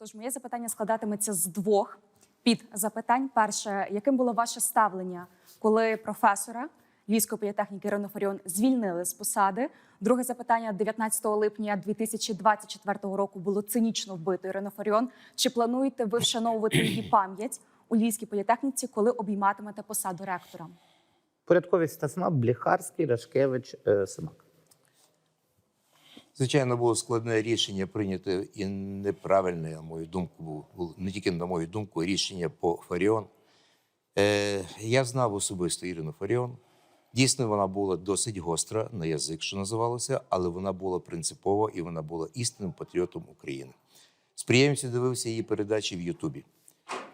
Тож моє запитання складатиметься з двох підзапитань. Перше, яким було ваше ставлення, коли професора Львівської політехніки Ірину Фаріон звільнили з посади? Друге запитання 19 липня 2024 року було цинічно вбито Ірину Фаріон. Чи плануєте ви вшановувати її пам'ять у Львівській політехніці, коли обійматимете посаду ректора? Порядковість Стасна, Бліхарський, Рашкевич, е, Семак. Звичайно, було складне рішення прийняти і неправильне, на мою думку, було, не тільки на мою думку, рішення по Фаріон. Е, я знав особисто Ірину Фаріон. Дійсно, вона була досить гостра на язик, що називалося, але вона була принципова і вона була істинним патріотом України. З приємністю дивився її передачі в Ютубі,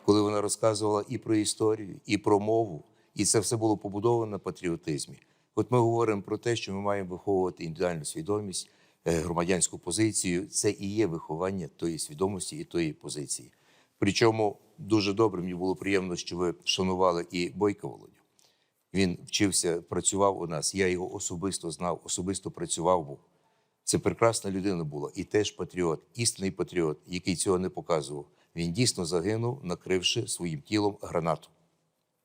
коли вона розказувала і про історію, і про мову, і це все було побудовано на патріотизмі. От ми говоримо про те, що ми маємо виховувати індивідуальну свідомість, громадянську позицію. Це і є виховання тої свідомості і тої позиції. Причому дуже добре мені було приємно, що ви вшанували і Бойка Володю. Він вчився, працював у нас. Я його особисто знав, особисто працював був. Це прекрасна людина була і теж патріот, істинний патріот, який цього не показував. Він дійсно загинув, накривши своїм тілом гранату,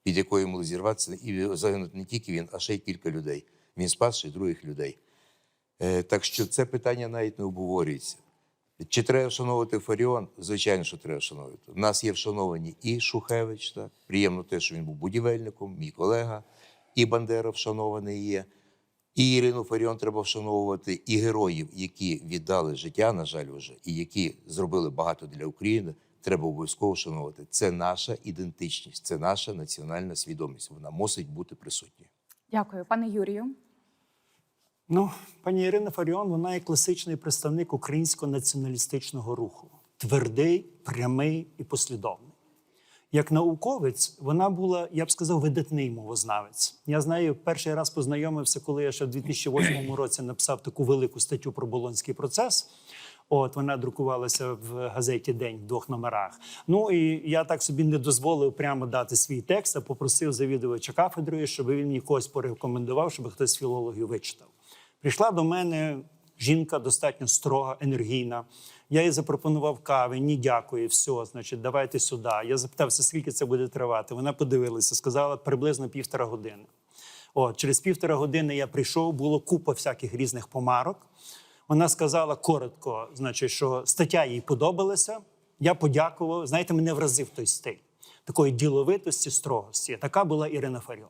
під якою могли зірватися, і загинути не тільки він, а ще й кілька людей. Він спас ще й других людей. Е, так що це питання навіть не обговорюється. Чи треба вшановувати Фаріон? Звичайно, що треба вшановувати. У нас є вшановані і Шухевич, так? приємно те, що він був будівельником, мій колега, і Бандера вшанований є. І Ірину Фаріон треба вшановувати, і героїв, які віддали життя, на жаль, вже, і які зробили багато для України, треба обов'язково вшановувати. Це наша ідентичність, це наша національна свідомість. Вона мусить бути присутньою. Дякую, пане Юрію. Ну, пані Ірина Фаріон, вона є класичний представник українського націоналістичного руху. Твердий, прямий і послідовний. Як науковець, вона була, я б сказав, видатний мовознавець. Я знаю, перший раз познайомився, коли я ще в 2008 році написав таку велику статтю про Болонський процес. От вона друкувалася в газеті День в двох номерах. Ну і я так собі не дозволив прямо дати свій текст, а попросив завідувача кафедрою, щоб він мені когось порекомендував, щоб хтось філологів вичитав. Прийшла до мене жінка достатньо строга, енергійна. Я їй запропонував кави, ні, дякую, все, значить, давайте сюди. Я запитався, скільки це буде тривати. Вона подивилася, сказала приблизно півтора години. От, через півтора години я прийшов, було купа всяких різних помарок. Вона сказала коротко, значить, що стаття їй подобалася. Я подякував. Знаєте, мене вразив той стиль такої діловитості, строгості. Така була Ірина Фаріон.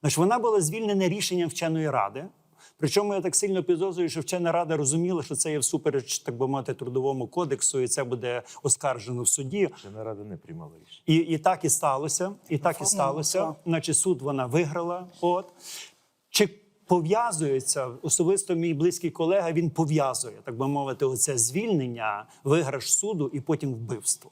Значить, вона була звільнена рішенням вченої ради. Причому я так сильно підозрюю, що вчена рада розуміла, що це є всупереч, так би мовити, трудовому кодексу, і це буде оскаржено в суді. Вчена рада не приймала рішення. І, і так і сталося. І так і сталося. Значить, суд вона виграла. От чи пов'язується особисто мій близький колега? Він пов'язує, так би мовити, оце звільнення, виграш суду і потім вбивство.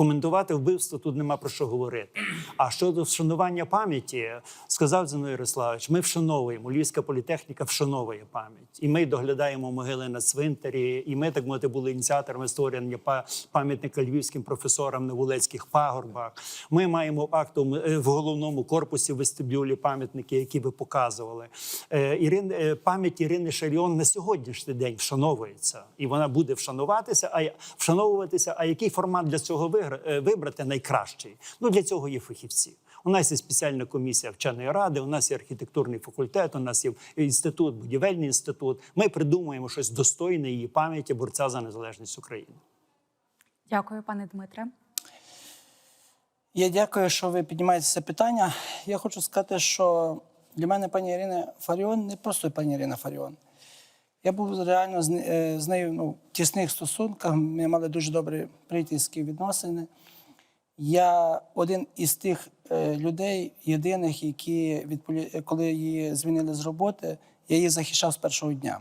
Коментувати вбивство тут нема про що говорити. А щодо вшанування пам'яті, сказав Зиновій Ярославович, ми вшановуємо. Львівська політехніка вшановує пам'ять. І ми доглядаємо могили на цвинтарі, і ми, так мовити, були ініціаторами створення пам'ятника львівським професорам на Вулецьких пагорбах. Ми маємо актовому е, в головному корпусі вестибюлі пам'ятники, які ви показували. Е, Ірин, е, пам'ять Ірини Шаріон на сьогоднішній день вшановується, і вона буде вшануватися. А вшановуватися. А який формат для цього вигра- е, вибрати найкращий? Ну для цього є фахівці. У нас є спеціальна комісія вченої ради, у нас є архітектурний факультет, у нас є інститут, будівельний інститут. Ми придумуємо щось достойне її пам'яті борця за незалежність України. Дякую, пане Дмитре. Я дякую, що ви піднімаєте це питання. Я хочу сказати, що для мене пані Ірина Фаріон не просто пані Ірина Фаріон. Я був реально з, е, з нею ну, в тісних стосунках. Ми мали дуже добрі приятельські відносини. Я один із тих е, людей, єдиних, які від коли її звільнили з роботи, я її захищав з першого дня.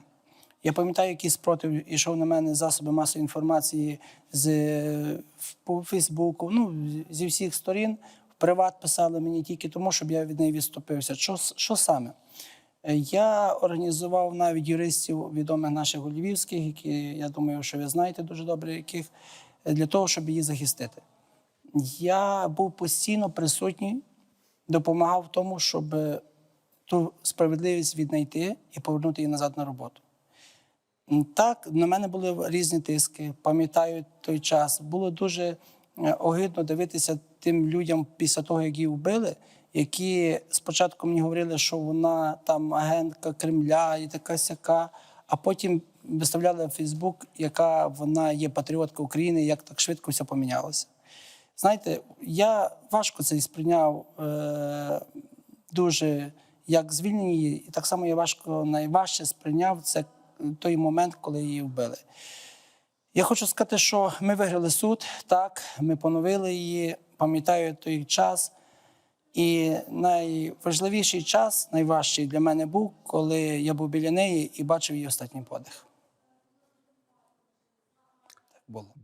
Я пам'ятаю, який спротив ішов на мене засоби масової інформації з е, по Фейсбуку, ну зі всіх сторін. В приват писали мені тільки тому, щоб я від неї відступився. Що, що саме? Е, Я організував навіть юристів відомих наших львівських, які я думаю, що ви знаєте дуже добре, яких е, для того, щоб її захистити. Я був постійно присутній, допомагав в тому, щоб е, ту справедливість віднайти і повернути її назад на роботу. Так, на мене були різні тиски. Пам'ятаю той час. Було дуже огидно дивитися тим людям після того, як її вбили, які спочатку мені говорили, що вона там агентка Кремля і така сяка, а потім виставляли в Фейсбук, яка вона є патріотка України, як так швидко все помінялося. Знаєте, я важко це сприйняв е, дуже як звільнення її, і так само я важко найважче сприйняв це той момент, коли її вбили. Я хочу сказати, що ми виграли суд, так, ми поновили її, пам'ятаю той час. І найважливіший час, найважчий для мене був, коли я був біля неї і бачив її останній подих. Так було.